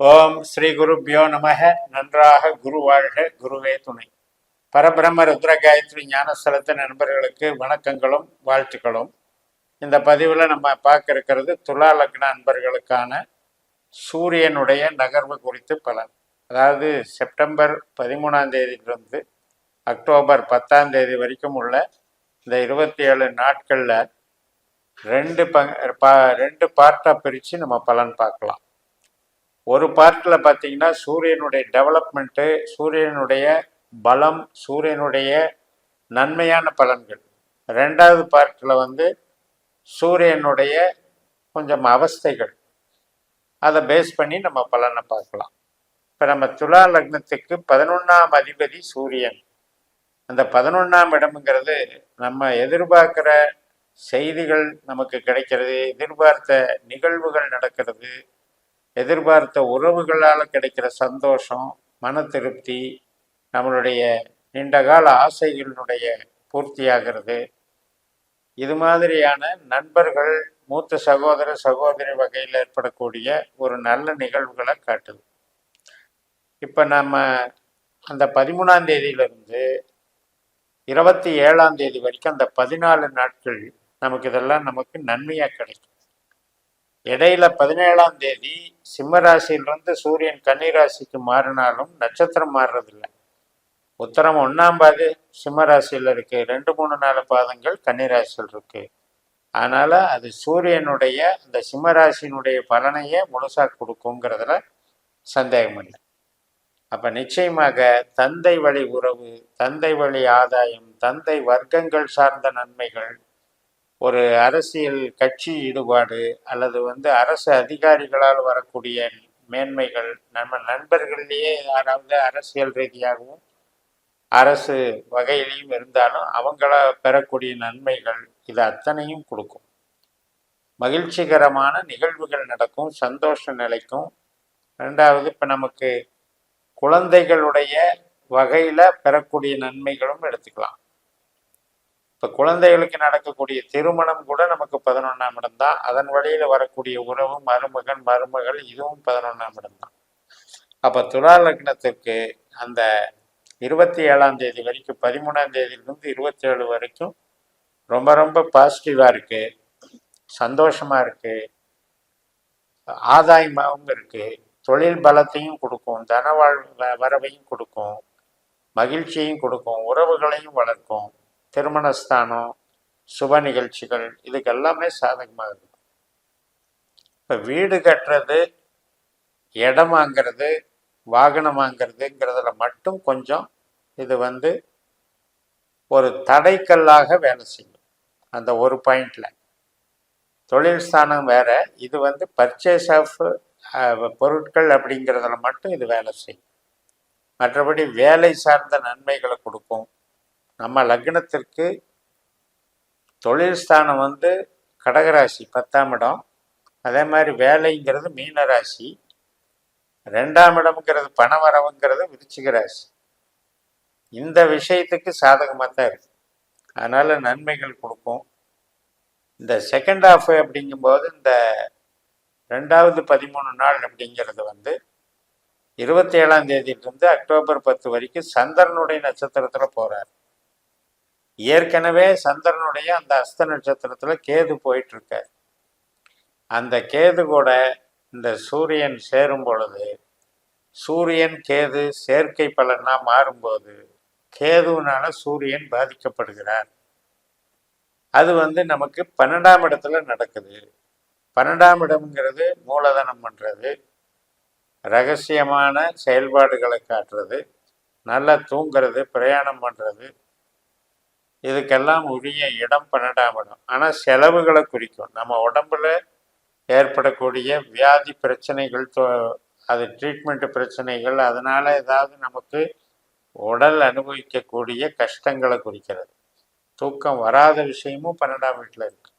ஓம் ஸ்ரீ குருப்பியோ நமக நன்றாக குரு வாழ்க. குருவே துணை. பரபிரம்ம ருத்ர காயத்ரி ஞானஸ்தலத்து நண்பர்களுக்கு வணக்கங்களும் வாழ்த்துக்களும். இந்த பதிவில் நம்ம பார்க்க இருக்கிறது துலா லக்ன நண்பர்களுக்கான சூரியனுடைய நகர்வு குறித்து பலன். அதாவது செப்டம்பர் பதிமூணாம் தேதியிலிருந்து அக்டோபர் பத்தாம் தேதி வரைக்கும் உள்ள இந்த இருபத்தி ஏழு நாட்களில் ரெண்டு பங் பா ரெண்டு பார்ட்டாக பிரித்து நம்ம பலன் பார்க்கலாம். ஒரு பார்ட்டில் பார்த்தீங்கன்னா சூரியனுடைய டெவலப்மெண்ட்டு சூரியனுடைய பலம் சூரியனுடைய நன்மையான பலன்கள். ரெண்டாவது பார்ட்டில் வந்து சூரியனுடைய கொஞ்சம் அவஸ்தைகள். அதை பேஸ் பண்ணி நம்ம பலனை பார்க்கலாம். இப்போ நம்ம துலா லக்னத்துக்கு பதினொன்றாம் அதிபதி சூரியன். அந்த பதினொன்றாம் இடம்ங்கிறது நம்ம எதிர்பார்க்குற செய்திகள் நமக்கு கிடைக்கிறது எதிர்பார்த்த நிகழ்வுகள் நடக்கிறது. எதிர்பார்த்த உறவுகளால் கிடைக்கிற சந்தோஷம் மன திருப்தி நம்மளுடைய நீண்டகால ஆசைகளினுடைய பூர்த்தியாகிறது. இது மாதிரியான நண்பர்கள் மூத்த சகோதர சகோதரி வகையில் ஏற்படக்கூடிய ஒரு நல்ல நிகழ்வுகளை காட்டுது. இப்போ நம்ம அந்த பதிமூணாம் தேதியிலிருந்து இருபத்தி ஏழாம் தேதி வரைக்கும் அந்த பதினாலு நாட்கள் நமக்கு இதெல்லாம் நமக்கு நன்மையாக கிடைக்கும். இடையில பதினேழாம் தேதி சிம்மராசியிலிருந்து சூரியன் கன்னிராசிக்கு மாறினாலும் நட்சத்திரம் மாறுறதில்லை. உத்தரம் ஒன்றாம் பாது சிம்மராசியில் இருக்கு. ரெண்டு மூணு நாலு பாதங்கள் கன்னிராசியில் இருக்கு. அதனால அது சூரியனுடைய அந்த சிம்மராசியினுடைய பலனையே முழுசாக கொடுக்குங்கிறதுல சந்தேகம் இல்லை. அப்போ நிச்சயமாக தந்தை வழி உறவு தந்தை வழி ஆதாயம் தந்தை வர்க்கங்கள் சார்ந்த நன்மைகள் ஒரு அரசியல் கட்சி ஈடுபாடு அல்லது வந்து அரசு அதிகாரிகளால் வரக்கூடிய மேன்மைகள் நம்ம நண்பர்கள்லேயே யாராவது அரசியல் ரீதியாகவும் அரசு வகையிலையும் இருந்தாலும் அவங்கள பெறக்கூடிய நன்மைகள் இது அத்தனையும் கொடுக்கும். மகிழ்ச்சிகரமான நிகழ்வுகள் நடக்கும் சந்தோஷ நிலைக்கும். ரெண்டாவது இப்போ நமக்கு குழந்தைகளுடைய வகையில் பெறக்கூடிய நன்மைகளும் எடுத்துக்கலாம். இப்போ குழந்தைகளுக்கு நடக்கக்கூடிய திருமணம் கூட நமக்கு பதினொன்றாம் இடம் தான். அதன் வழியில் வரக்கூடிய உறவு மருமகன் மருமகள் இதுவும் பதினொன்றாம் இடம் தான். அப்போ துலா லக்னத்துக்கு அந்த இருபத்தி ஏழாம் தேதி வரைக்கும் பதிமூணாம் தேதியிலிருந்து இருபத்தி ஏழு வரைக்கும் ரொம்ப ரொம்ப பாசிட்டிவாக இருக்கு. சந்தோஷமா இருக்கு. ஆதாயமாகவும் இருக்கு. தொழில் பலத்தையும் கொடுக்கும். தனவாழ் வரவையும் கொடுக்கும். மகிழ்ச்சியையும் கொடுக்கும். உறவுகளையும் வளர்க்கும். திருமணஸ்தானம் சுப நிகழ்ச்சிகள் இதுக்கு எல்லாமே சாதகமாக இருக்கும். இப்போ வீடு கட்டுறது இடம் வாங்கிறது வாகனம் வாங்கிறதுங்கிறதுல மட்டும் கொஞ்சம் இது வந்து ஒரு தடைக்கல்லாக வேலை செய்யும். அந்த ஒரு பாயிண்டில். தொழில் ஸ்தானம் வேற இது வந்து பர்ச்சேஸ் ஆஃப் பொருட்கள் அப்படிங்கிறதுல மட்டும் இது வேலை செய்யும். மற்றபடி வேலை சார்ந்த நன்மைகளை கொடுக்கும். நம்ம லக்னத்திற்கு தொழில் ஸ்தானம் வந்து கடகராசி பத்தாம் இடம். அதே மாதிரி வேலைங்கிறது மீன ராசி ரெண்டாம் இடம்ங்கிறது பணவரவுங்கிறது விருச்சிக ராசி. இந்த விஷயத்துக்கு சாதகமாக தான் இருக்கு. அதனால் நன்மைகள் கொடுக்கும். இந்த செகண்ட் ஹாஃப் அப்படிங்கும்போது இந்த ரெண்டாவது பதிமூணு நாள் அப்படிங்கிறது வந்து இருபத்தி ஏழாம் தேதியிலிருந்து அக்டோபர் பத்து வரைக்கும் சந்திரனுடைய நட்சத்திரத்தில் போகிறார் ஏற்கனவே சந்திரனுடைய அந்த அஸ்த நட்சத்திரத்தில் கேது போயிட்டு அந்த கேது கூட இந்த சூரியன் சேரும் பொழுது சூரியன் கேது சேர்க்கை பலனாக மாறும்போது கேதுனால சூரியன் பாதிக்கப்படுகிறார். அது வந்து நமக்கு பன்னெண்டாம் இடத்துல நடக்குது. பன்னெண்டாம் இடம்ங்கிறது மூலதனம் பண்ணுறது ரகசியமான செயல்பாடுகளை காட்டுறது நல்லா தூங்குறது பிரயாணம் பண்ணுறது இதுக்கெல்லாம் உரிய இடம் பன்னெண்டாம் இடம். ஆனால் செலவுகளை குறிக்கும். நம்ம உடம்புல ஏற்படக்கூடிய வியாதி பிரச்சனைகள் அது ட்ரீட்மெண்ட் பிரச்சனைகள் அதனால் ஏதாவது நமக்கு உடல் அனுபவிக்கக்கூடிய கஷ்டங்களை குறிக்கிறது. தூக்கம் வராத விஷயமும் பன்னெண்டாம் வீட்டில் இருக்கு.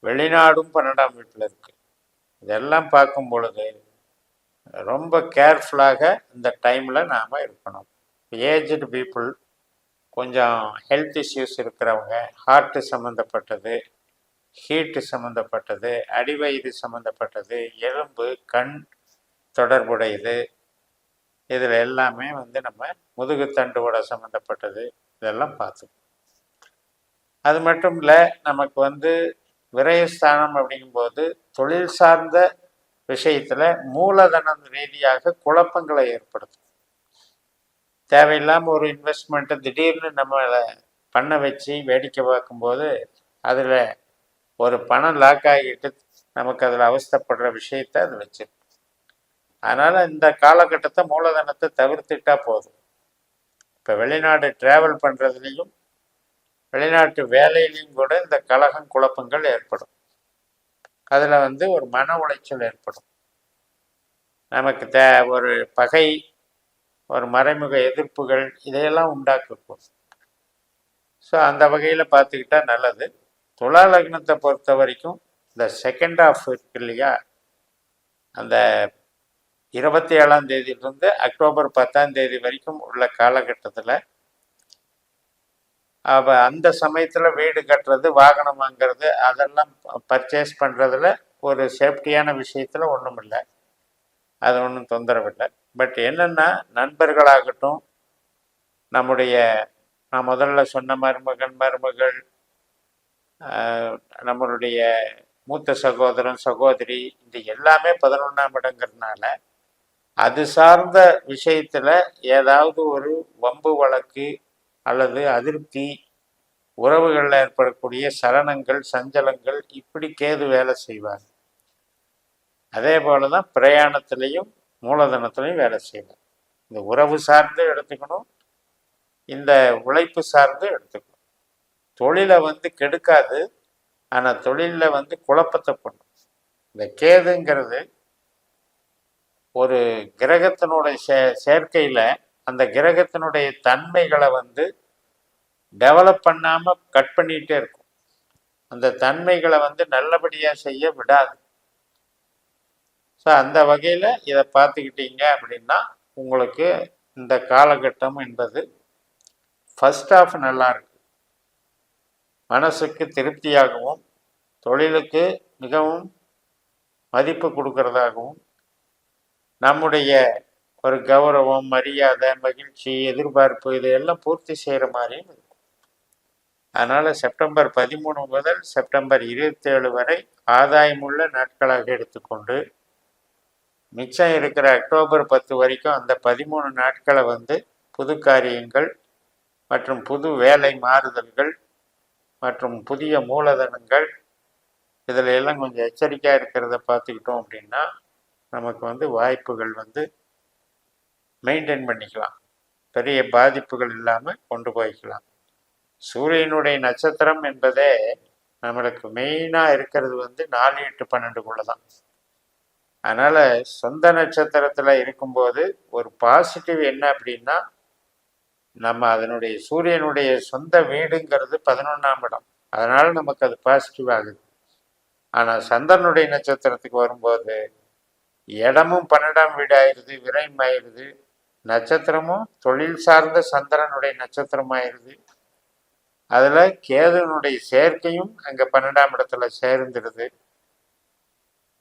வெளிநாடும் பன்னெண்டாம் வீட்டில் இருக்கு. இதெல்லாம் பார்க்கும் பொழுது ரொம்ப கேர்ஃபுல்லாக இந்த டைமில் நாம் இருக்கணும். ஏஜ்டு பீப்புள் கொஞ்சம் ஹெல்த் இஷ்யூஸ் இருக்கிறவங்க ஹார்ட்டு சம்மந்தப்பட்டது ஹீட்டு சம்மந்தப்பட்டது அடிவயிறு சம்மந்தப்பட்டது எலும்பு கண் தொடர்புடையது இதில் எல்லாமே வந்து நம்ம முதுகுத்தண்டுவோட சம்மந்தப்பட்டது இதெல்லாம் பார்த்துக்கணும். அது மட்டும் இல்லை நமக்கு வந்து விரயஸ்தானம் அப்படிங்கும்போது தொழில் சார்ந்த விஷயத்தில் மூலதனம் ரீதியாக குழப்பங்களை ஏற்படுத்தும். தேவையில்லாமல் ஒரு இன்வெஸ்ட்மெண்ட்டை திடீர்னு நம்மளை பண்ண வச்சு வேடிக்கை பார்க்கும்போது அதில் ஒரு பணம் லாக் ஆகிட்டு நமக்கு அதில் அவஸ்தப்படுற விஷயத்தை அது வச்சிருக்கு அதனால் இந்த காலகட்டத்தை மூலதனத்தை தவிர்த்துட்டா போதும். இப்போ வெளிநாடு ட்ராவல் பண்ணுறதுலேயும் வெளிநாட்டு வேலையிலையும் கூட இந்த கலகம் குழப்பங்கள் ஏற்படும். அதில் வந்து ஒரு மன உளைச்சல் ஏற்படும். நமக்கு தே ஒரு பகை ஒரு மறைமுக எதிர்ப்புகள் இதையெல்லாம் உண்டாக்கும் ஸோ அந்த வகையில் பார்த்துக்கிட்டா நல்லது. துலா லக்னத்தை பொறுத்த வரைக்கும் இந்த செகண்ட் ஆஃப் இருக்கு இல்லையா? அந்த இருபத்தி ஏழாம் தேதியிலிருந்து அக்டோபர் பத்தாம் தேதி வரைக்கும் உள்ள காலகட்டத்தில் அவ அந்த சமயத்தில் வீடு கட்டுறது வாகனம் வாங்கிறது அதெல்லாம் பர்ச்சேஸ் பண்ணுறதுல ஒரு சேஃப்டியான விஷயத்தில் ஒன்றும் இல்லை அது ஒன்றும் தொந்தரவு இல்லை. பட் என்னென்னா நண்பர்களாகட்டும் நம்முடைய நான் முதல்ல சொன்ன மருமகன் மருமகள் நம்மளுடைய மூத்த சகோதரன் சகோதரி இது எல்லாமே பதினொன்றாம் இடங்கிறதுனால அது சார்ந்த விஷயத்தில் ஏதாவது ஒரு வம்பு வழக்கு அல்லது அதிருப்தி உறவுகளில் ஏற்படக்கூடிய சலனங்கள் சஞ்சலங்கள் இப்படி கேது வேலை செய்வார். அதே போல தான் பிரயாணத்திலையும் மூலதனத்திலையும் வேலை செய்யணும். இந்த உறவு சார்ந்து எடுத்துக்கணும். இந்த உழைப்பு சார்ந்து எடுத்துக்கணும். தொழிலை வந்து கெடுக்காது. ஆனால் தொழிலில் வந்து குழப்பத்தை பண்ணும் இந்த கேதுங்கிறது ஒரு கிரகத்தினுடைய சே சேர்க்கையில் அந்த கிரகத்தினுடைய தன்மைகளை வந்து டெவலப் பண்ணாமல் கட் பண்ணிகிட்டே இருக்கும். அந்த தன்மைகளை வந்து நல்லபடியாக செய்ய விடாது. ஸோ அந்த வகையில் இதை பார்த்துக்கிட்டீங்க அப்படின்னா உங்களுக்கு இந்த காலகட்டம் என்பது ஃபஸ்ட் ஆஃப் நல்லா இருக்கு. மனசுக்கு திருப்தியாகவும் தொழிலுக்கு மிகவும் மதிப்பு கொடுக்கறதாகவும் நம்முடைய ஒரு கௌரவம் மரியாதை மகிழ்ச்சி எதிர்பார்ப்பு இதையெல்லாம் பூர்த்தி செய்கிற மாதிரியும் இருக்கும் அதனால் செப்டம்பர் பதிமூணு முதல் செப்டம்பர் இருபத்தேழு வரை ஆதாயமுள்ள நாட்களாக எடுத்துக்கொண்டு மிச்சம் இருக்கிற அக்டோபர் பத்து வரைக்கும் அந்த பதிமூணு நாட்களை வந்து புது காரியங்கள் மற்றும் புது வேலை மாறுதல்கள் மற்றும் புதிய மூலதனங்கள் இதில் எல்லாம் கொஞ்சம் எச்சரிக்கையாக இருக்கிறத பார்த்துக்கிட்டோம் அப்படின்னா நமக்கு வந்து வாய்ப்புகள் வந்து மெயின்டைன் பண்ணிக்கலாம். பெரிய பாதிப்புகள் இல்லாமல் கொண்டு போய்க்கலாம். சூரியனுடைய நட்சத்திரம் என்பதே நம்மளுக்கு மெயினாக இருக்கிறது வந்து நாலு எட்டு பன்னெண்டுக்குள்ளே தான் அதனால் சொந்த நட்சத்திரத்தில் இருக்கும்போது ஒரு பாசிட்டிவ் என்ன அப்படின்னா நம்ம அதனுடைய சூரியனுடைய சொந்த வீடுங்கிறது பதினொன்றாம் இடம். அதனால் நமக்கு அது பாசிட்டிவ் ஆகுது. ஆனால் சந்திரனுடைய நட்சத்திரத்துக்கு வரும்போது இடமும் பன்னெண்டாம் வீடு ஆயிடுது விரைம் ஆயிடுது நட்சத்திரமும் தொழில் சார்ந்த சந்திரனுடைய நட்சத்திரம் ஆயிடுது அதில் கேதுனுடைய சேர்க்கையும் அங்கே பன்னெண்டாம் இடத்துல சேர்ந்துடுது.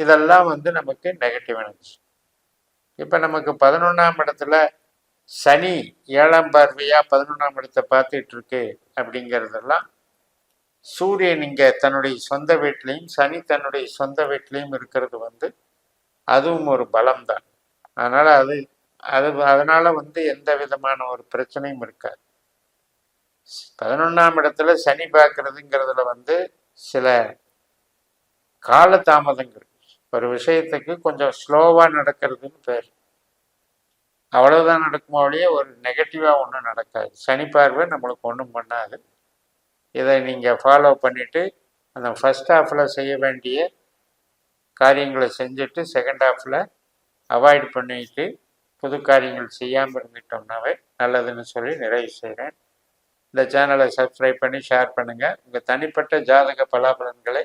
இதெல்லாம் வந்து நமக்கு நெகட்டிவ் எனர்ஜி இப்போ நமக்கு பதினொன்றாம் இடத்துல சனி ஏழாம் பார்வையாக பதினொன்றாம் இடத்தை பார்த்துட்டு இருக்கு அப்படிங்கிறதெல்லாம் சூரியன் இங்கே தன்னுடைய சொந்த வீட்லேயும் சனி தன்னுடைய சொந்த வீட்லேயும் இருக்கிறது வந்து அதுவும் ஒரு பலம் தான் அதனால் அது அது அதனால் வந்து எந்த விதமான ஒரு பிரச்சனையும் இருக்காது. பதினொன்றாம் இடத்துல சனி பார்க்குறதுங்கிறதுல வந்து சில கால தாமதங்கள் ஒரு விஷயத்துக்கு கொஞ்சம் ஸ்லோவாக நடக்கிறதுன்னு பேர். அவ்வளவுதான் நடக்குமோ ஒழிய ஒரு நெகட்டிவாக ஒன்றும் நடக்காது. சனி பார்வை நம்மளுக்கு ஒன்றும் பண்ணாது. இதை நீங்கள் ஃபாலோ பண்ணிவிட்டு அந்த ஃபஸ்ட் ஹாஃபில் செய்ய வேண்டிய காரியங்களை செஞ்சுட்டு செகண்ட் ஹாஃபில் அவாய்ட் பண்ணிட்டு புது காரியங்கள் செய்யாமல் இருந்துட்டோம்னாவே நல்லதுன்னு சொல்லி நிறைவு செய்கிறேன் இந்த சேனலை சப்ஸ்கிரைப் பண்ணி ஷேர் பண்ணுங்கள் உங்கள் தனிப்பட்ட ஜாதக பலாபலன்களை